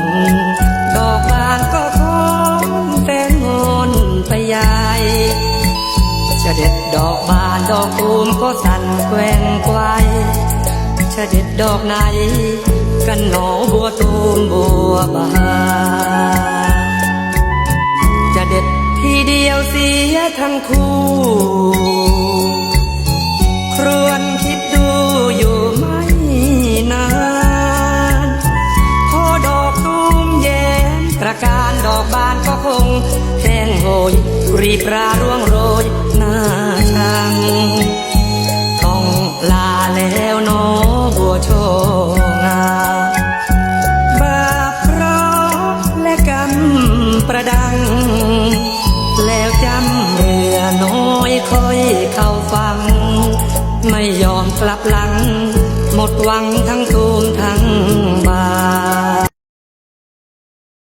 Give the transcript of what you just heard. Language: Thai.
นดอกบานก็คอนแฟนงอนไปใหญ่จะเด็ดดอกบานดอกตูมก็สั่นแกว่งไกวจะเด็ดดอกไหน กันหนอบัวตูมบัวบานจะเด็ดทีเดียวเสียทั้งคู่ ก็คงแห้งโหยรีปราร่วงโรยหน้าชังต้องลาแล้วน้องบัวโชงาบาพร้อและกำประดัง แล้วจำเรือน้อยคอยเข้าฟัง ไม่ยอมกลับหลัง หมดหวังทั้ง